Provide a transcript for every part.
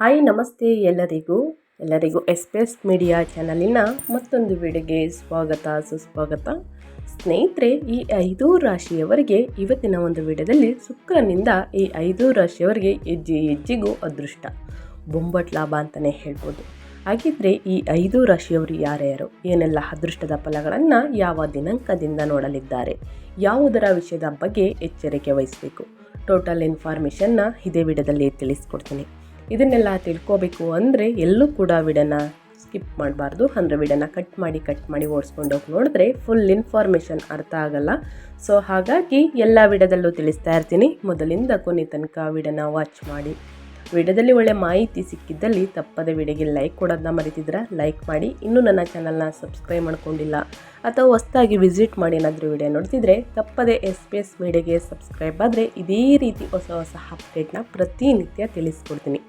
Hi, ನಮಸ್ತೆ ಎಲ್ಲರಿಗೂ. ಎಲ್ಲರಿಗೂ ಎಸ್ಪೆಸ್ ಮೀಡಿಯಾ ಚಾನಲಿನ ಮತ್ತೊಂದು ವಿಡಿಯೋಗೆ ಸ್ವಾಗತ, ಸುಸ್ವಾಗತ. ಸ್ನೇಹಿತರೆ, ಈ ಐದು ರಾಶಿಯವರಿಗೆ ಇವತ್ತಿನ ಒಂದು ವಿಡಿಯೋದಲ್ಲಿ ಶುಕ್ರನಿಂದ ಈ ಐದು ರಾಶಿಯವರಿಗೆ ಹೆಜ್ಜೆ ಹೆಜ್ಜೆಗೂ ಅದೃಷ್ಟ. ಬೊಂಬಟ್ ಲಾಭ ಅಂತಲೇ ಹೇಳ್ಬೋದು. ಹಾಗಿದ್ರೆ ಈ ಐದು ರಾಶಿಯವರು ಯಾರ್ಯಾರು? ಏನೆಲ್ಲ ಅದೃಷ್ಟದ ಫಲಗಳನ್ನು ಯಾವ ದಿನಾಂಕದಿಂದ ನೋಡಲಿದ್ದಾರೆ? ಯಾವುದರ ವಿಷಯದ ಬಗ್ಗೆ ಎಚ್ಚರಿಕೆ ವಹಿಸಬೇಕು? ಟೋಟಲ್ ಇನ್ಫಾರ್ಮೇಷನ್ನ ಇದೇ ವಿಡಿಯೋದಲ್ಲಿ ತಿಳಿಸ್ಕೊಡ್ತೀನಿ. ಇದನ್ನೆಲ್ಲ ತಿಳ್ಕೋಬೇಕು ಅಂದರೆ ಎಲ್ಲೂ ಕೂಡ ವಿಡನ ಸ್ಕಿಪ್ ಮಾಡಬಾರ್ದು. ಅಂದರೆ ವಿಡನ ಕಟ್ ಮಾಡಿ ಕಟ್ ಮಾಡಿ ಓಡಿಸ್ಕೊಂಡು ಹೋಗಿ ನೋಡಿದ್ರೆ ಫುಲ್ ಇನ್ಫಾರ್ಮೇಷನ್ ಅರ್ಥ ಆಗಲ್ಲ. ಸೊ ಹಾಗಾಗಿ ಎಲ್ಲ ವಿಡದಲ್ಲೂ ತಿಳಿಸ್ತಾ ಇರ್ತೀನಿ. ಮೊದಲಿಂದ ಕೊನೆ ತನಕ ವಿಡನ ವಾಚ್ ಮಾಡಿ. ವಿಡಿಯೋದಲ್ಲಿ ಒಳ್ಳೆ ಮಾಹಿತಿ ಸಿಕ್ಕಿದ್ದಲ್ಲಿ ತಪ್ಪದೆ ವಿಡಿಯೋಗೆ ಲೈಕ್ ಕೊಡೋದನ್ನ ಮರಿತಿದ್ರ ಲೈಕ್ ಮಾಡಿ. ಇನ್ನೂ ನನ್ನ ಚಾನಲ್ನ ಸಬ್ಸ್ಕ್ರೈಬ್ ಮಾಡ್ಕೊಂಡಿಲ್ಲ. ಅಥವಾ ಹೊಸದಾಗಿ ವಿಸಿಟ್ ಮಾಡಿ ಏನಾದರೂ ವಿಡಿಯೋ ನೋಡ್ತಿದ್ರೆ ತಪ್ಪದೆ ಎಸ್ ಪಿ ಎಸ್ ಮೀಡಿಯಾಗೆ ಸಬ್ಸ್ಕ್ರೈಬ್ ಆದರೆ ಇದೇ ರೀತಿ ಹೊಸ ಹೊಸ ಅಪ್ಡೇಟ್ನ ಪ್ರತಿನಿತ್ಯ ತಿಳಿಸ್ಕೊಡ್ತೀನಿ.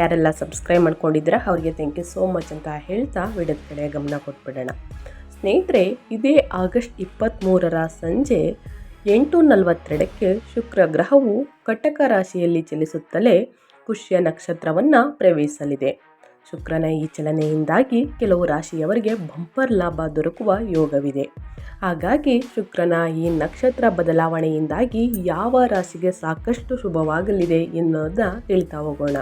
ಯಾರೆಲ್ಲ ಸಬ್ಸ್ಕ್ರೈಬ್ ಮಾಡ್ಕೊಂಡಿದ್ದೀರಾ ಅವರಿಗೆ ಥ್ಯಾಂಕ್ ಯು ಸೋ ಮಚ್ ಅಂತ ಹೇಳ್ತಾ ವಿಡಿಯೋದ ಕಡೆ ಗಮನ ಕೊಟ್ಬಿಡೋಣ. ಸ್ನೇಹಿತರೆ, ಇದೇ ಆಗಸ್ಟ್ ಇಪ್ಪತ್ತ್ಮೂರರ ಸಂಜೆ ಎಂಟು ನಲವತ್ತೆರಡಕ್ಕೆ ಶುಕ್ರ ಗ್ರಹವು ಕಟಕ ರಾಶಿಯಲ್ಲಿ ಚಲಿಸುತ್ತಲೇ ಪುಷ್ಯ ನಕ್ಷತ್ರವನ್ನು ಪ್ರವೇಶಿಸಲಿದೆ. ಶುಕ್ರನ ಈ ಚಲನೆಯಿಂದಾಗಿ ಕೆಲವು ರಾಶಿಯವರಿಗೆ ಬಂಪರ್ ಲಾಭ ದೊರಕುವ ಯೋಗವಿದೆ. ಹಾಗಾಗಿ ಶುಕ್ರನ ಈ ನಕ್ಷತ್ರ ಬದಲಾವಣೆಯಿಂದಾಗಿ ಯಾವ ರಾಶಿಗೆ ಸಾಕಷ್ಟು ಶುಭವಾಗಲಿದೆ ಎನ್ನುವುದನ್ನ ತಿಳಿತಾ ಹೋಗೋಣ.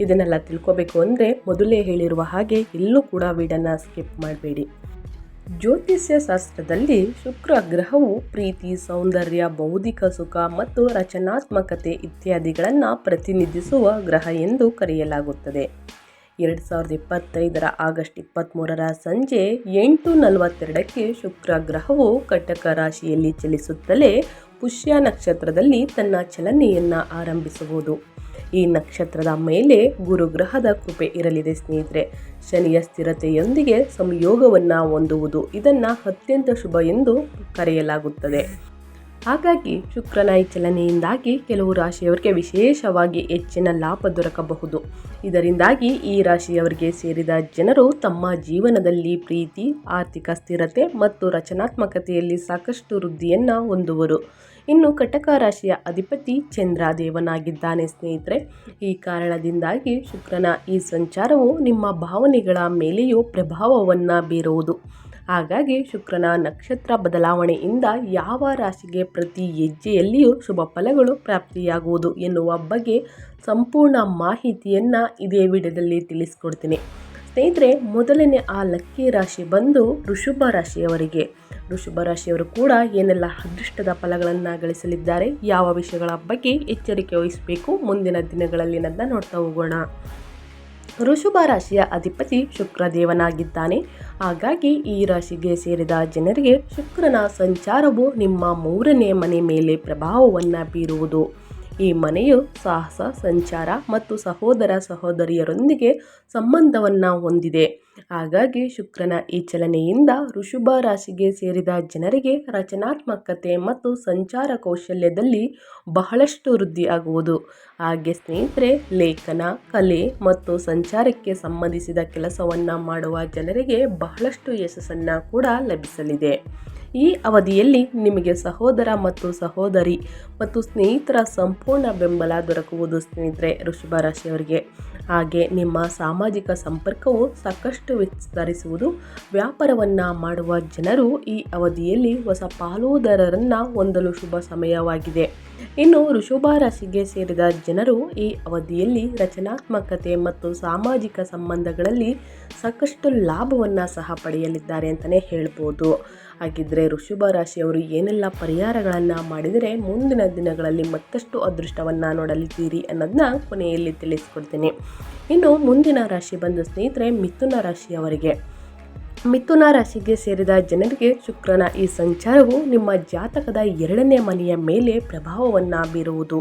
ಇದನ್ನೆಲ್ಲ ತಿಳ್ಕೋಬೇಕು ಅಂದರೆ ಮೊದಲೇ ಹೇಳಿರುವ ಹಾಗೆ ಎಲ್ಲೂ ಕೂಡ ವೀಡನ್ನು ಸ್ಕಿಪ್ ಮಾಡಬೇಡಿ. ಜ್ಯೋತಿಷ್ಯ ಶಾಸ್ತ್ರದಲ್ಲಿ ಶುಕ್ರ ಗ್ರಹವು ಪ್ರೀತಿ, ಸೌಂದರ್ಯ, ಬೌದ್ಧಿಕ ಸುಖ ಮತ್ತು ರಚನಾತ್ಮಕತೆ ಇತ್ಯಾದಿಗಳನ್ನು ಪ್ರತಿನಿಧಿಸುವ ಗ್ರಹ ಎಂದು ಕರೆಯಲಾಗುತ್ತದೆ. ಎರಡು ಸಾವಿರದ ಇಪ್ಪತ್ತೈದರ ಆಗಸ್ಟ್ ಇಪ್ಪತ್ತ್ಮೂರರ ಸಂಜೆ ಎಂಟು ನಲವತ್ತೆರಡಕ್ಕೆ ಶುಕ್ರ ಗ್ರಹವು ಕಟಕ ರಾಶಿಯಲ್ಲಿ ಚಲಿಸುತ್ತಲೇ ಪುಷ್ಯ ನಕ್ಷತ್ರದಲ್ಲಿ ತನ್ನ ಚಲನೆಯನ್ನು ಆರಂಭಿಸಬಹುದು ಈ ನಕ್ಷತ್ರದ ಮೇಲೆ ಗುರುಗ್ರಹದ ಕೃಪೆ ಇರಲಿದೆ ಸ್ನೇಹಿತರೆ. ಶನಿಯ ಸ್ಥಿರತೆಯೊಂದಿಗೆ ಸಂಯೋಗವನ್ನು ಹೊಂದುವುದು ಇದನ್ನು ಅತ್ಯಂತ ಶುಭ ಎಂದು ಕರೆಯಲಾಗುತ್ತದೆ. ಹಾಗಾಗಿ ಶುಕ್ರನ ಈ ಚಲನೆಯಿಂದಾಗಿ ಕೆಲವು ರಾಶಿಯವರಿಗೆ ವಿಶೇಷವಾಗಿ ಹೆಚ್ಚಿನ ಲಾಭ ದೊರಕಬಹುದು. ಇದರಿಂದಾಗಿ ಈ ರಾಶಿಯವರಿಗೆ ಸೇರಿದ ಜನರು ತಮ್ಮ ಜೀವನದಲ್ಲಿ ಪ್ರೀತಿ, ಆರ್ಥಿಕ ಸ್ಥಿರತೆ ಮತ್ತು ರಚನಾತ್ಮಕತೆಯಲ್ಲಿ ಸಾಕಷ್ಟು ವೃದ್ಧಿಯನ್ನು ಹೊಂದುವರು. ಇನ್ನು ಕಟಕ ರಾಶಿಯ ಅಧಿಪತಿ ಚಂದ್ರದೇವನಾಗಿದ್ದಾನೆ ಸ್ನೇಹಿತರೆ. ಈ ಕಾರಣದಿಂದಾಗಿ ಶುಕ್ರನ ಈ ಸಂಚಾರವು ನಿಮ್ಮ ಭಾವನೆಗಳ ಮೇಲೆಯೂ ಪ್ರಭಾವವನ್ನು ಬೀರುವುದು. ಹಾಗಾಗಿ ಶುಕ್ರನ ನಕ್ಷತ್ರ ಬದಲಾವಣೆಯಿಂದ ಯಾವ ರಾಶಿಗೆ ಪ್ರತಿ ಹೆಜ್ಜೆಯಲ್ಲಿಯೂ ಶುಭ ಫಲಗಳು ಪ್ರಾಪ್ತಿಯಾಗುವುದು ಎನ್ನುವ ಬಗ್ಗೆ ಸಂಪೂರ್ಣ ಮಾಹಿತಿಯನ್ನು ಇದೇ ವಿಡಿಯೋದಲ್ಲಿ ತಿಳಿಸ್ಕೊಡ್ತೀನಿ. ಸ್ನೇಹಿತರೆ, ಮೊದಲನೇ ಆ ಲಕ್ಕಿ ರಾಶಿ ಬಂದು ಋಷಭ ರಾಶಿಯವರಿಗೆ. ಋಷಭ ರಾಶಿಯವರು ಕೂಡ ಏನೆಲ್ಲ ಅದೃಷ್ಟದ ಫಲಗಳನ್ನು ಗಳಿಸಲಿದ್ದಾರೆ, ಯಾವ ವಿಷಯಗಳ ಬಗ್ಗೆ ಎಚ್ಚರಿಕೆ ವಹಿಸಬೇಕು, ಮುಂದಿನ ದಿನಗಳಲ್ಲಿ ನನ್ನ ನೋಡ್ತಾ ಹೋಗೋಣ. ಋಷಭ ರಾಶಿಯ ಅಧಿಪತಿ ಶುಕ್ರದೇವನಾಗಿದ್ದಾನೆ. ಹಾಗಾಗಿ ಈ ರಾಶಿಗೆ ಸೇರಿದ ಜನರಿಗೆ ಶುಕ್ರನ ಸಂಚಾರವು ನಿಮ್ಮ ಮೂರನೇ ಮನೆ ಮೇಲೆ ಪ್ರಭಾವವನ್ನು ಬೀರುವುದು. ಈ ಮನೆಯು ಸಾಹಸ, ಸಂಚಾರ ಮತ್ತು ಸಹೋದರ ಸಹೋದರಿಯರೊಂದಿಗೆ ಸಂಬಂಧವನ್ನು ಹೊಂದಿದೆ. ಹಾಗಾಗಿ ಶುಕ್ರನ ಈ ಚಲನೆಯಿಂದ ಋಷಭ ರಾಶಿಗೆ ಸೇರಿದ ಜನರಿಗೆ ರಚನಾತ್ಮಕತೆ ಮತ್ತು ಸಂಚಾರ ಕೌಶಲ್ಯದಲ್ಲಿ ಬಹಳಷ್ಟು ವೃದ್ಧಿಯಾಗುವುದು ಹಾಗೆ ಸ್ನೇಹಿತರೆ, ಲೇಖನ, ಕಲೆ ಮತ್ತು ಸಂಚಾರಕ್ಕೆ ಸಂಬಂಧಿಸಿದ ಕೆಲಸವನ್ನು ಮಾಡುವ ಜನರಿಗೆ ಬಹಳಷ್ಟು ಯಶಸ್ಸನ್ನು ಕೂಡ ಲಭಿಸಲಿದೆ. ಈ ಅವಧಿಯಲ್ಲಿ ನಿಮಗೆ ಸಹೋದರ ಮತ್ತು ಸಹೋದರಿ ಮತ್ತು ಸ್ನೇಹಿತರ ಸಂಪೂರ್ಣ ಬೆಂಬಲ ದೊರಕುವುದು ಸ್ನೇಹಿತರೆ ಋಷಭ ರಾಶಿಯವರಿಗೆ. ಹಾಗೆ ನಿಮ್ಮ ಸಾಮಾಜಿಕ ಸಂಪರ್ಕವು ಸಾಕಷ್ಟು ವಿಸ್ತರಿಸುವುದು ವ್ಯಾಪಾರವನ್ನು ಮಾಡುವ ಜನರು ಈ ಅವಧಿಯಲ್ಲಿ ಹೊಸ ಪಾಲುದಾರರನ್ನು ಹೊಂದಲು ಶುಭ ಸಮಯವಾಗಿದೆ. ಇನ್ನು ಋಷಭ ರಾಶಿಗೆ ಸೇರಿದ ಜನರು ಈ ಅವಧಿಯಲ್ಲಿ ರಚನಾತ್ಮಕತೆ ಮತ್ತು ಸಾಮಾಜಿಕ ಸಂಬಂಧಗಳಲ್ಲಿ ಸಾಕಷ್ಟು ಲಾಭವನ್ನು ಸಹ ಪಡೆಯಲಿದ್ದಾರೆ ಅಂತಲೇ ಹೇಳ್ಬೋದು. ಹಾಗಿದ್ದರೆ ಋಷಭ ರಾಶಿಯವರು ಏನೆಲ್ಲ ಪರಿಹಾರಗಳನ್ನು ಮಾಡಿದರೆ ಮುಂದಿನ ದಿನಗಳಲ್ಲಿ ಮತ್ತಷ್ಟು ಅದೃಷ್ಟವನ್ನು ನೋಡಲಿದ್ದೀರಿ ಅನ್ನೋದನ್ನ ಕೊನೆಯಲ್ಲಿ ತಿಳಿಸ್ಕೊಡ್ತೀನಿ. ಇನ್ನು ಮುಂದಿನ ರಾಶಿ ಬಂದ ಸ್ನೇಹಿತರೆ ಮಿಥುನ ರಾಶಿಯವರಿಗೆ. ಮಿಥುನ ರಾಶಿಗೆ ಸೇರಿದ ಜನರಿಗೆ ಶುಕ್ರನ ಈ ಸಂಚಾರವು ನಿಮ್ಮ ಜಾತಕದ ಎರಡನೇ ಮನೆಯ ಮೇಲೆ ಪ್ರಭಾವವನ್ನು ಬೀರುವುದು.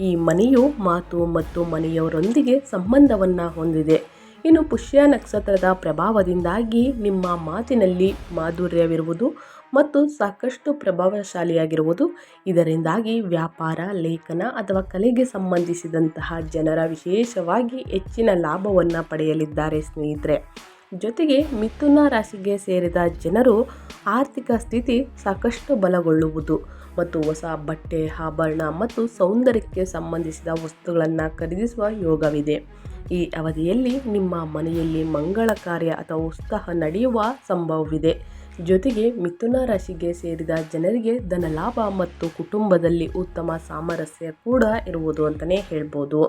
ಈ ಮನೆಯು ಮಾತು ಮತ್ತು ಮನೆಯವರೊಂದಿಗೆ ಸಂಬಂಧವನ್ನು ಹೊಂದಿದೆ. ಇನ್ನು ಪುಷ್ಯ ನಕ್ಷತ್ರದ ಪ್ರಭಾವದಿಂದಾಗಿ ನಿಮ್ಮ ಮಾತಿನಲ್ಲಿ ಮಾಧುರ್ಯವಿರುವುದು ಮತ್ತು ಸಾಕಷ್ಟು ಪ್ರಭಾವಶಾಲಿಯಾಗಿರುವುದು. ಇದರಿಂದಾಗಿ ವ್ಯಾಪಾರ, ಲೇಖನ ಅಥವಾ ಕಲೆಗೆ ಸಂಬಂಧಿಸಿದಂತಹ ಜನರ ವಿಶೇಷವಾಗಿ ಹೆಚ್ಚಿನ ಲಾಭವನ್ನು ಪಡೆಯಲಿದ್ದಾರೆ ಸ್ನೇಹಿತರೆ. ಜೊತೆಗೆ ಮಿಥುನ ರಾಶಿಗೆ ಸೇರಿದ ಜನರು ಆರ್ಥಿಕ ಸ್ಥಿತಿ ಸಾಕಷ್ಟು ಬಲಗೊಳ್ಳುವುದು ಮತ್ತು ಹೊಸ ಬಟ್ಟೆ, ಆಭರಣ ಮತ್ತು ಸೌಂದರ್ಯಕ್ಕೆ ಸಂಬಂಧಿಸಿದ ವಸ್ತುಗಳನ್ನು ಖರೀದಿಸುವ ಯೋಗವಿದೆ. ಈ ಅವಧಿಯಲ್ಲಿ ನಿಮ್ಮ ಮನೆಯಲ್ಲಿ ಮಂಗಳ ಕಾರ್ಯ ಅಥವಾ ಉತ್ಸಾಹ ನಡೆಯುವ ಸಂಭವವಿದೆ. ಜೊತೆಗೆ ಮಿಥುನ ರಾಶಿಗೆ ಸೇರಿದ ಜನರಿಗೆ ಧನ ಲಾಭ ಮತ್ತು ಕುಟುಂಬದಲ್ಲಿ ಉತ್ತಮ ಸಾಮರಸ್ಯ ಕೂಡ ಇರುವುದು ಅಂತಲೇ ಹೇಳ್ಬೋದು.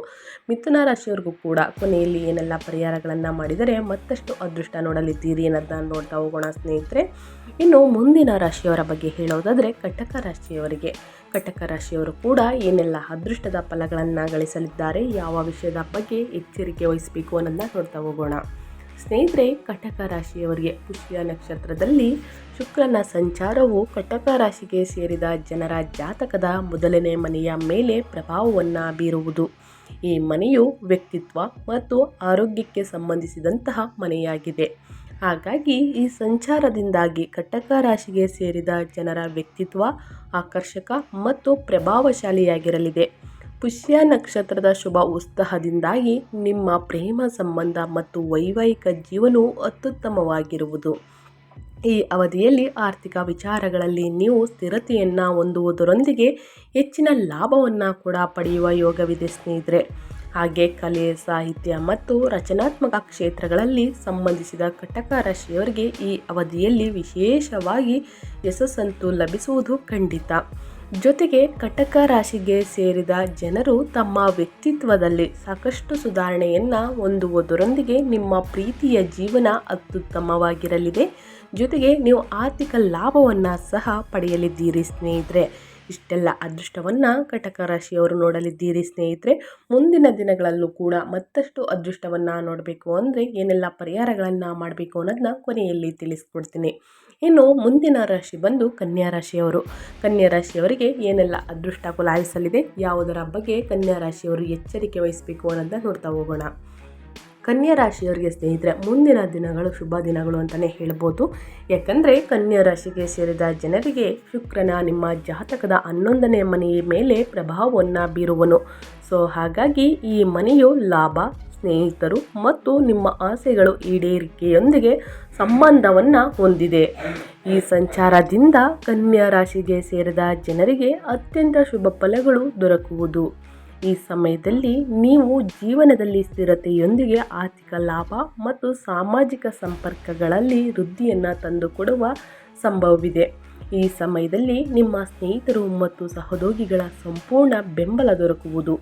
ಮಿಥುನ ರಾಶಿಯವ್ರಿಗೂ ಕೂಡ ಕೊನೆಯಲ್ಲಿ ಏನೆಲ್ಲ ಪರಿಹಾರಗಳನ್ನು ಮಾಡಿದರೆ ಮತ್ತಷ್ಟು ಅದೃಷ್ಟ ನೋಡಲಿದ್ದೀರಿ ಅನ್ನೋದನ್ನ ನೋಡ್ತಾ ಹೋಗೋಣ ಸ್ನೇಹಿತರೆ. ಇನ್ನು ಮುಂದಿನ ರಾಶಿಯವರ ಬಗ್ಗೆ ಹೇಳೋದಾದರೆ ಕಟಕ ರಾಶಿಯವರಿಗೆ. ಕಟಕ ರಾಶಿಯವರು ಕೂಡ ಏನೆಲ್ಲ ಅದೃಷ್ಟದ ಫಲಗಳನ್ನು ಗಳಿಸಲಿದ್ದಾರೆ ಯಾವ ವಿಷಯದ ಬಗ್ಗೆ ಎಚ್ಚರಿಕೆ ವಹಿಸಬೇಕು ಅನ್ನೋದನ್ನ ನೋಡ್ತಾ ಹೋಗೋಣ. ಸ್ನೇಹಿತರೆ, ಕಟಕ ರಾಶಿಯವರಿಗೆ ಪುಷ್ಯ ನಕ್ಷತ್ರದಲ್ಲಿ ಶುಕ್ರನ ಸಂಚಾರವು ಕಟಕ ರಾಶಿಗೆ ಸೇರಿದ ಜನರ ಜಾತಕದ ಮೊದಲನೇ ಮನೆಯ ಮೇಲೆ ಪ್ರಭಾವವನ್ನು ಬೀರುವುದು. ಈ ಮನೆಯು ವ್ಯಕ್ತಿತ್ವ ಮತ್ತು ಆರೋಗ್ಯಕ್ಕೆ ಸಂಬಂಧಿಸಿದಂತಹ ಮನೆಯಾಗಿದೆ. ಹಾಗಾಗಿ ಈ ಸಂಚಾರದಿಂದಾಗಿ ಕಟಕ ರಾಶಿಗೆ ಸೇರಿದ ಜನರ ವ್ಯಕ್ತಿತ್ವ ಆಕರ್ಷಕ ಮತ್ತು ಪ್ರಭಾವಶಾಲಿಯಾಗಿರಲಿದೆ. ಪುಷ್ಯ ನಕ್ಷತ್ರದ ಶುಭ ಉತ್ಸಾಹದಿಂದಾಗಿ ನಿಮ್ಮ ಪ್ರೇಮ ಸಂಬಂಧ ಮತ್ತು ವೈವಾಹಿಕ ಜೀವನವು ಅತ್ಯುತ್ತಮವಾಗಿರುವುದು. ಈ ಅವಧಿಯಲ್ಲಿ ಆರ್ಥಿಕ ವಿಚಾರಗಳಲ್ಲಿ ನೀವು ಸ್ಥಿರತೆಯನ್ನು ಹೊಂದುವುದರೊಂದಿಗೆ ಹೆಚ್ಚಿನ ಲಾಭವನ್ನು ಕೂಡ ಪಡೆಯುವ ಯೋಗವಿದೆ ಸ್ನೇಹಿತರೆ. ಹಾಗೆ ಕಲೆ, ಸಾಹಿತ್ಯ ಮತ್ತು ರಚನಾತ್ಮಕ ಕ್ಷೇತ್ರಗಳಲ್ಲಿ ಸಂಬಂಧಿಸಿದ ಕಟಕ ರಾಶಿಯವರಿಗೆ ಈ ಅವಧಿಯಲ್ಲಿ ವಿಶೇಷವಾಗಿ ಯಶಸ್ಸಂತು ಲಭಿಸುವುದು ಖಂಡಿತ. ಜೊತೆಗೆ ಕಟಕ ರಾಶಿಗೆ ಸೇರಿದ ಜನರು ತಮ್ಮ ವ್ಯಕ್ತಿತ್ವದಲ್ಲಿ ಸಾಕಷ್ಟು ಸುಧಾರಣೆಯನ್ನು ಹೊಂದುವುದರೊಂದಿಗೆ ನಿಮ್ಮ ಪ್ರೀತಿಯ ಜೀವನ ಅತ್ಯುತ್ತಮವಾಗಿರಲಿದೆ. ಜೊತೆಗೆ ನೀವು ಆರ್ಥಿಕ ಲಾಭವನ್ನು ಸಹ ಪಡೆಯಲಿದ್ದೀರಿ ಸ್ನೇಹಿತರೆ. ಇಷ್ಟೆಲ್ಲ ಅದೃಷ್ಟವನ್ನು ಕಟಕ ರಾಶಿಯವರು ನೋಡಲಿದ್ದೀರಿ ಸ್ನೇಹಿತರೆ. ಮುಂದಿನ ದಿನಗಳಲ್ಲೂ ಕೂಡ ಮತ್ತಷ್ಟು ಅದೃಷ್ಟವನ್ನು ನೋಡಬೇಕು ಅಂದರೆ ಏನೆಲ್ಲ ಪರಿಹಾರಗಳನ್ನು ಮಾಡಬೇಕು ಅನ್ನೋದನ್ನ ಕೊನೆಯಲ್ಲಿ ತಿಳಿಸ್ಕೊಡ್ತೀನಿ. ಇನ್ನು ಮುಂದಿನ ರಾಶಿ ಬಂದು ಕನ್ಯಾ ರಾಶಿಯವರು. ಕನ್ಯಾ ರಾಶಿಯವರಿಗೆ ಏನೆಲ್ಲ ಅದೃಷ್ಟ ಕುಲಾಯಿಸಲಿದೆ, ಯಾವುದರ ಬಗ್ಗೆ ಕನ್ಯಾ ರಾಶಿಯವರು ಎಚ್ಚರಿಕೆ ವಹಿಸಬೇಕು ಅನ್ನೋದನ್ನ ನೋಡ್ತಾ ಹೋಗೋಣ. ಕನ್ಯಾ ರಾಶಿಯವರಿಗೆ ಸ್ನೇಹಿತರೆ, ಮುಂದಿನ ದಿನಗಳು ಶುಭ ದಿನಗಳು ಅಂತಲೇ ಹೇಳ್ಬೋದು. ಯಾಕಂದರೆ ಕನ್ಯಾ ರಾಶಿಗೆ ಸೇರಿದ ಜನರಿಗೆ ಶುಕ್ರನ ನಿಮ್ಮ ಜಾತಕದ ಹನ್ನೊಂದನೇ ಮನೆಯ ಮೇಲೆ ಪ್ರಭಾವವನ್ನು ಬೀರುವನು. ಸೊ, ಹಾಗಾಗಿ ಈ ಮನೆಯು ಲಾಭ, ಸ್ನೇಹಿತರು ಮತ್ತು ನಿಮ್ಮ ಆಸೆಗಳು ಈಡೇರಿಕೆಯೊಂದಿಗೆ ಸಂಬಂಧವನ್ನು ಹೊಂದಿದೆ. ಈ ಸಂಚಾರದಿಂದ ಕನ್ಯಾ ರಾಶಿಗೆ ಸೇರಿದ ಜನರಿಗೆ ಅತ್ಯಂತ ಶುಭ ಫಲಗಳು ದೊರಕುವುದು. ಈ ಸಮಯದಲ್ಲಿ ನೀವು ಜೀವನದಲ್ಲಿ ಸ್ಥಿರತೆಯೊಂದಿಗೆ ಆರ್ಥಿಕ ಲಾಭ ಮತ್ತು ಸಾಮಾಜಿಕ ಸಂಪರ್ಕಗಳಲ್ಲಿ ವೃದ್ಧಿಯನ್ನು ತಂದುಕೊಡುವ ಸಂಭವವಿದೆ. ಈ ಸಮಯದಲ್ಲಿ ನಿಮ್ಮ ಸ್ನೇಹಿತರು ಮತ್ತು ಸಹೋದ್ಯೋಗಿಗಳ ಸಂಪೂರ್ಣ ಬೆಂಬಲ ದೊರಕುವುದು.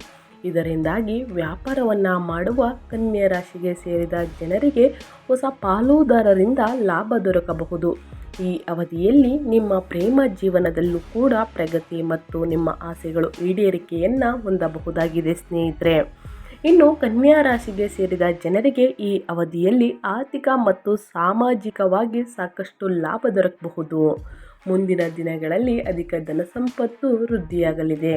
ಇದರಿಂದಾಗಿ ವ್ಯಾಪಾರವನ್ನು ಮಾಡುವ ಕನ್ಯಾ ರಾಶಿಗೆ ಸೇರಿದ ಜನರಿಗೆ ಹೊಸ ಪಾಲುದಾರರಿಂದ ಲಾಭ ದೊರಕಬಹುದು. ಈ ಅವಧಿಯಲ್ಲಿ ನಿಮ್ಮ ಪ್ರೇಮ ಜೀವನದಲ್ಲೂ ಕೂಡ ಪ್ರಗತಿ ಮತ್ತು ನಿಮ್ಮ ಆಸೆಗಳು ಈಡೇರಿಕೆಯನ್ನು ಹೊಂದಬಹುದಾಗಿದೆ, ಸ್ನೇಹಿತರೆ. ಇನ್ನು ಕನ್ಯಾ ರಾಶಿಗೆ ಸೇರಿದ ಜನರಿಗೆ ಈ ಅವಧಿಯಲ್ಲಿ ಆರ್ಥಿಕ ಮತ್ತು ಸಾಮಾಜಿಕವಾಗಿ ಸಾಕಷ್ಟು ಲಾಭ ದೊರಕಬಹುದು. ಮುಂದಿನ ದಿನಗಳಲ್ಲಿ ಅಧಿಕ ಧನ ಸಂಪತ್ತು ವೃದ್ಧಿಯಾಗಲಿದೆ.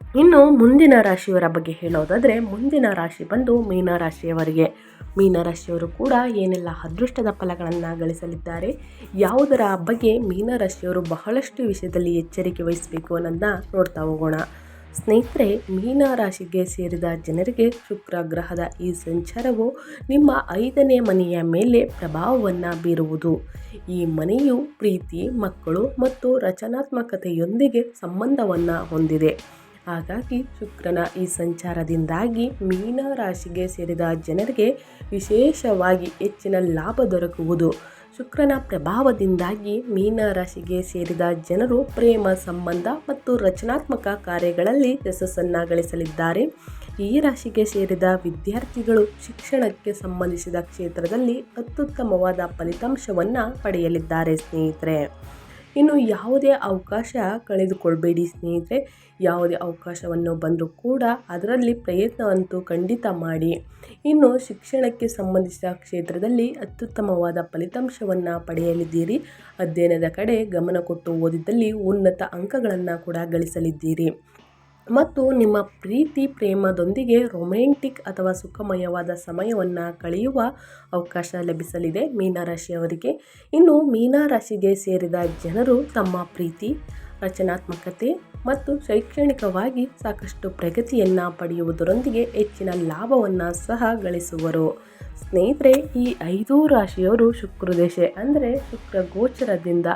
ಇನ್ನು ಮುಂದಿನ ರಾಶಿಯವರ ಬಗ್ಗೆ ಹೇಳೋದಾದರೆ ಮುಂದಿನ ರಾಶಿ ಬಂದು ಮೀನರಾಶಿಯವರಿಗೆ ಮೀನರಾಶಿಯವರು ಕೂಡ ಏನೆಲ್ಲ ಅದೃಷ್ಟದ ಫಲಗಳನ್ನು ಗಳಿಸಲಿದ್ದಾರೆ, ಯಾವುದರ ಬಗ್ಗೆ ಮೀನರಾಶಿಯವರು ಬಹಳಷ್ಟು ವಿಷಯದಲ್ಲಿ ಎಚ್ಚರಿಕೆ ವಹಿಸಬೇಕು ಅನ್ನೋದನ್ನ ನೋಡ್ತಾ ಹೋಗೋಣ. ಸ್ನೇಹಿತರೆ ಮೀನರಾಶಿಗೆ ಸೇರಿದ ಜನರಿಗೆ ಶುಕ್ರ ಗ್ರಹದ ಈ ಸಂಚಾರವು ನಿಮ್ಮ ಐದನೇ ಮನೆಯ ಮೇಲೆ ಪ್ರಭಾವವನ್ನು ಬೀರುವುದು. ಈ ಮನೆಯು ಪ್ರೀತಿ, ಮಕ್ಕಳು ಮತ್ತು ರಚನಾತ್ಮಕತೆಯೊಂದಿಗೆ ಸಂಬಂಧವನ್ನು ಹೊಂದಿದೆ. ಹಾಗಾಗಿ ಶುಕ್ರನ ಈ ಸಂಚಾರದಿಂದಾಗಿ ಮೀನ ರಾಶಿಗೆ ಸೇರಿದ ಜನರಿಗೆ ವಿಶೇಷವಾಗಿ ಹೆಚ್ಚಿನ ಲಾಭ ದೊರಕುವುದು. ಶುಕ್ರನ ಪ್ರಭಾವದಿಂದಾಗಿ ಮೀನ ರಾಶಿಗೆ ಸೇರಿದ ಜನರು ಪ್ರೇಮ ಸಂಬಂಧ ಮತ್ತು ರಚನಾತ್ಮಕ ಕಾರ್ಯಗಳಲ್ಲಿ ಯಶಸ್ಸನ್ನು ಗಳಿಸಲಿದ್ದಾರೆ. ಈ ರಾಶಿಗೆ ಸೇರಿದ ವಿದ್ಯಾರ್ಥಿಗಳು ಶಿಕ್ಷಣಕ್ಕೆ ಸಂಬಂಧಿಸಿದ ಕ್ಷೇತ್ರದಲ್ಲಿ ಅತ್ಯುತ್ತಮವಾದ ಫಲಿತಾಂಶವನ್ನು ಪಡೆಯಲಿದ್ದಾರೆ ಸ್ನೇಹಿತರೆ. ಇನ್ನು ಯಾವುದೇ ಅವಕಾಶ ಕಳೆದುಕೊಳ್ಬೇಡಿ ಸ್ನೇಹಿತರೆ. ಯಾವುದೇ ಅವಕಾಶವನ್ನು ಬಂದರೂ ಕೂಡ ಅದರಲ್ಲಿ ಪ್ರಯತ್ನವಂತೂ ಖಂಡಿತ ಮಾಡಿ. ಇನ್ನು ಶಿಕ್ಷಣಕ್ಕೆ ಸಂಬಂಧಿಸಿದ ಕ್ಷೇತ್ರದಲ್ಲಿ ಅತ್ಯುತ್ತಮವಾದ ಫಲಿತಾಂಶವನ್ನು ಪಡೆಯಲಿದ್ದೀರಿ. ಅಧ್ಯಯನದ ಕಡೆ ಗಮನ ಕೊಟ್ಟು ಓದಿದ್ದಲ್ಲಿ ಉನ್ನತ ಅಂಕಗಳನ್ನು ಕೂಡ ಗಳಿಸಲಿದ್ದೀರಿ. ಮತ್ತು ನಿಮ್ಮ ಪ್ರೀತಿ ಪ್ರೇಮದೊಂದಿಗೆ ರೊಮ್ಯಾಂಟಿಕ್ ಅಥವಾ ಸುಖಮಯವಾದ ಸಮಯವನ್ನು ಕಳೆಯುವ ಅವಕಾಶ ಲಭಿಸಲಿದೆ. ಮೀನರಾಶಿಯವರಿಗೆ ಇನ್ನು ಮೀನರಾಶಿಗೆ ಸೇರಿದ ಜನರು ತಮ್ಮ ಪ್ರೀತಿ, ರಚನಾತ್ಮಕತೆ ಮತ್ತು ಶೈಕ್ಷಣಿಕವಾಗಿ ಸಾಕಷ್ಟು ಪ್ರಗತಿಯನ್ನು ಪಡೆಯುವುದರೊಂದಿಗೆ ಹೆಚ್ಚಿನ ಲಾಭವನ್ನು ಸಹ ಗಳಿಸುವರು. ಸ್ನೇಹಿತರೆ, ಈ ಐದೂ ರಾಶಿಯವರು ಶುಕ್ರದೇಶೆ ಅಂದರೆ ಶುಕ್ರ ಗೋಚರದಿಂದ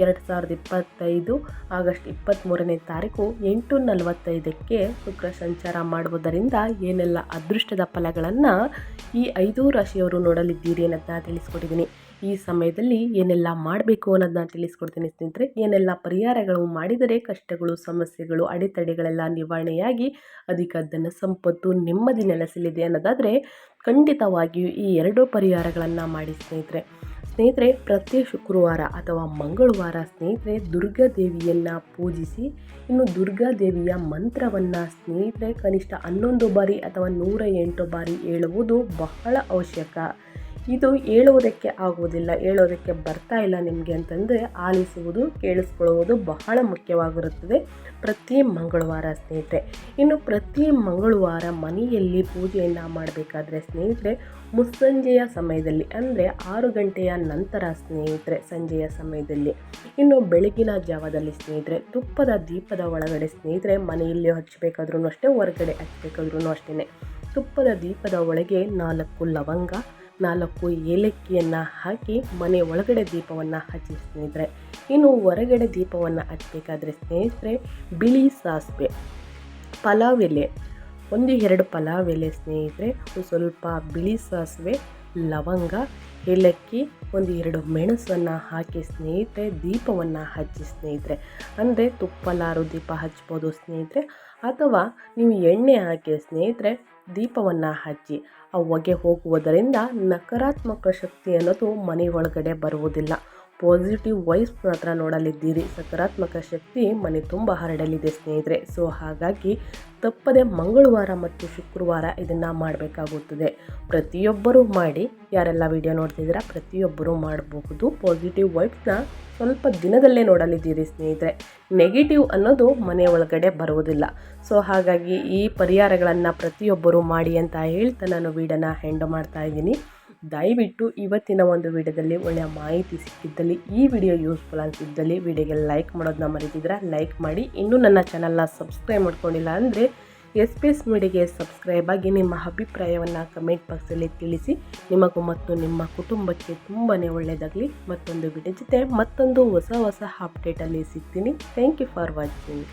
ಎರಡು ಸಾವಿರದ ಇಪ್ಪತ್ತೈದು ಆಗಸ್ಟ್ ಇಪ್ಪತ್ತ್ಮೂರನೇ ತಾರೀಕು ಎಂಟು ನಲವತ್ತೈದಕ್ಕೆ ಶುಕ್ರ ಸಂಚಾರ ಮಾಡುವುದರಿಂದ ಏನೆಲ್ಲ ಅದೃಷ್ಟದ ಫಲಗಳನ್ನು ಈ ಐದು ರಾಶಿಯವರು ನೋಡಲಿದ್ದೀರಿ ಅನ್ನೋದನ್ನ ತಿಳಿಸ್ಕೊಟ್ಟಿದ್ದೀನಿ. ಈ ಸಮಯದಲ್ಲಿ ಏನೆಲ್ಲ ಮಾಡಬೇಕು ಅನ್ನೋದನ್ನ ತಿಳಿಸ್ಕೊಡ್ತೀನಿ ಸ್ನೇಹಿತರೆ. ಏನೆಲ್ಲ ಪರಿಹಾರಗಳು ಮಾಡಿದರೆ ಕಷ್ಟಗಳು, ಸಮಸ್ಯೆಗಳು, ಅಡೆತಡೆಗಳೆಲ್ಲ ನಿವಾರಣೆಯಾಗಿ ಅಧಿಕ ಧನ ಸಂಪತ್ತು ನೆಮ್ಮದಿ ನೆಲೆಸಲಿದೆ ಅನ್ನೋದಾದರೆ ಖಂಡಿತವಾಗಿಯೂ ಈ ಎರಡೂ ಪರಿಹಾರಗಳನ್ನು ಮಾಡಿ ಸ್ನೇಹಿತರೆ. ಸ್ನೇಹಿತರೆ, ಪ್ರತಿ ಶುಕ್ರವಾರ ಅಥವಾ ಮಂಗಳವಾರ ಸ್ನೇಹಿತರೆ, ದುರ್ಗಾದೇವಿಯನ್ನು ಪೂಜಿಸಿ, ಇನ್ನು ದುರ್ಗಾ ದೇವಿಯ ಮಂತ್ರವನ್ನು ಸ್ನೇಹಿತರೆ, ಕನಿಷ್ಠ ಹನ್ನೊಂದು ಬಾರಿ ಅಥವಾ ನೂರ ಎಂಟು ಬಾರಿ ಹೇಳುವುದು ಬಹಳ ಅವಶ್ಯಕ. ಇದು ಹೇಳುವುದಕ್ಕೆ ಆಗುವುದಿಲ್ಲ ಹೇಳೋದಕ್ಕೆ ಬರ್ತಾ ಇಲ್ಲ ನಿಮಗೆ ಅಂತಂದರೆ ಆಲಿಸುವುದು, ಕೇಳಿಸ್ಕೊಳ್ಳುವುದು ಬಹಳ ಮುಖ್ಯವಾಗಿರುತ್ತದೆ. ಪ್ರತಿ ಮಂಗಳವಾರ ಸ್ನೇಹಿತರೆ, ಇನ್ನು ಪ್ರತಿ ಮಂಗಳವಾರ ಮನೆಯಲ್ಲಿ ಪೂಜೆಯನ್ನು ಮಾಡಬೇಕಾದ್ರೆ ಸ್ನೇಹಿತರೆ ಮುಸ್ಸಂಜೆಯ ಸಮಯದಲ್ಲಿ ಅಂದರೆ ಆರು ಗಂಟೆಯ ನಂತರ ಸ್ನೇಹಿತರೆ, ಸಂಜೆಯ ಸಮಯದಲ್ಲಿ. ಇನ್ನು ಬೆಳಗಿನ ಜಾವದಲ್ಲಿ ಸ್ನೇಹಿತರೆ, ತುಪ್ಪದ ದೀಪದ ಒಳಗಡೆ ಸ್ನೇಹಿತರೆ, ಮನೆಯಲ್ಲಿ ಹಚ್ಚಬೇಕಾದ್ರೂ ಅಷ್ಟೇ, ಹೊರಗಡೆ ಹಚ್ಚಬೇಕಾದ್ರೂ ಅಷ್ಟೇ ತುಪ್ಪದ ದೀಪದ ಒಳಗೆ ನಾಲ್ಕು ಲವಂಗ, ನಾಲ್ಕು ಏಲಕ್ಕಿಯನ್ನು ಹಾಕಿ ಮನೆ ಒಳಗಡೆ ದೀಪವನ್ನು ಹಚ್ಚಿ ಸ್ನೇಹಿತರೆ. ಇನ್ನು ಹೊರಗಡೆ ದೀಪವನ್ನು ಹಚ್ಚಬೇಕಾದ್ರೆ ಸ್ನೇಹಿತರೆ, ಬಿಳಿ ಸಾಸಿವೆ, ಪಲಾವ್ ಎಲೆ ಒಂದು ಎರಡು ಪಲಾವ್ ಎಲೆ ಸ್ನೇಹಿತರೆ, ಒಂದು ಸ್ವಲ್ಪ ಬಿಳಿ ಸಾಸಿವೆ, ಲವಂಗ, ಏಲಕ್ಕಿ, ಒಂದು ಎರಡು ಮೆಣಸನ್ನು ಹಾಕಿ ಸ್ನೇಹಿತರೆ, ದೀಪವನ್ನು ಹಚ್ಚಿ ಸ್ನೇಹಿತರೆ. ಅಂದರೆ ತುಪ್ಪಲಾರು ದೀಪ ಹಚ್ಬೋದು ಸ್ನೇಹಿತರೆ. ಅಥವಾ ನೀವು ಎಣ್ಣೆ ಹಾಕಿ ಸ್ನೇಹಿತರೆ, ದೀಪವನ್ನು ಹಚ್ಚಿ, ಆ ಹೊಗೆ ಹೋಗುವುದರಿಂದ ನಕಾರಾತ್ಮಕ ಶಕ್ತಿ ಅನ್ನೋದು ಮನೆ ಒಳಗಡೆ ಬರುವುದಿಲ್ಲ. ಪಾಸಿಟಿವ್ ವೈಸ್ ಮಾತ್ರ ನೋಡಲಿದ್ದೀರಿ. ಸಕಾರಾತ್ಮಕ ಶಕ್ತಿ ಮನೆ ತುಂಬ ಹರಡಲಿದೆ ಸ್ನೇಹಿತರೆ. ಸೊ, ಹಾಗಾಗಿ ತಪ್ಪದೆ ಮಂಗಳವಾರ ಮತ್ತು ಶುಕ್ರವಾರ ಇದನ್ನು ಮಾಡಬೇಕಾಗುತ್ತದೆ. ಪ್ರತಿಯೊಬ್ಬರೂ ಮಾಡಿ, ಯಾರೆಲ್ಲ ವಿಡಿಯೋ ನೋಡ್ತಿದ್ದೀರಾ, ಪ್ರತಿಯೊಬ್ಬರೂ ಮಾಡಬಹುದು. ಪಾಸಿಟಿವ್ ವೈಬ್ಸ್ನ ಸ್ವಲ್ಪ ದಿನದಲ್ಲೇ ನೋಡಲಿದ್ದೀರಿ ಸ್ನೇಹಿತರೆ. ನೆಗೆಟಿವ್ ಅನ್ನೋದು ಮನೆ ಒಳಗಡೆ ಬರುವುದಿಲ್ಲ. ಸೊ, ಹಾಗಾಗಿ ಈ ಪರಿಹಾರಗಳನ್ನು ಪ್ರತಿಯೊಬ್ಬರೂ ಮಾಡಿ ಅಂತ ಹೇಳ್ತಾ ನಾನು ವೀಡಿಯೋನ ಹೆಂಡ್ ಮಾಡ್ತಾ ಇದ್ದೀನಿ. ದಯವಿಟ್ಟು ಇವತ್ತಿನ ಒಂದು ವಿಡಿಯೋದಲ್ಲಿ ಒಳ್ಳೆಯ ಮಾಹಿತಿ ಸಿಕ್ಕಿದ್ದಲ್ಲಿ ಈ ವಿಡಿಯೋ ಯೂಸ್ಫುಲ್ ಅನಿಸಿದ್ದಲ್ಲಿ ವಿಡಿಯೋಗೆ ಲೈಕ್ ಮಾಡೋದನ್ನ ಮರಿತಿದ್ರೆ ಲೈಕ್ ಮಾಡಿ. ಇನ್ನೂ ನನ್ನ ಚಾನಲ್ನ ಸಬ್ಸ್ಕ್ರೈಬ್ ಮಾಡ್ಕೊಂಡಿಲ್ಲ ಅಂದರೆ ಎಸ್ ಪಿ ಎಸ್ ಮೀಡಿಯಾಗೆ ಸಬ್ಸ್ಕ್ರೈಬ್ ಆಗಿ ನಿಮ್ಮ ಅಭಿಪ್ರಾಯವನ್ನು ಕಮೆಂಟ್ ಬಾಕ್ಸಲ್ಲಿ ತಿಳಿಸಿ. ನಿಮಗೂ ಮತ್ತು ನಿಮ್ಮ ಕುಟುಂಬಕ್ಕೆ ತುಂಬಾ ಒಳ್ಳೆಯದಾಗಲಿ. ಮತ್ತೊಂದು ವಿಡಿಯೋ ಜೊತೆ ಮತ್ತೊಂದು ಹೊಸ ಹೊಸ ಅಪ್ಡೇಟಲ್ಲಿ ಸಿಗ್ತೀನಿ. Thank you for watching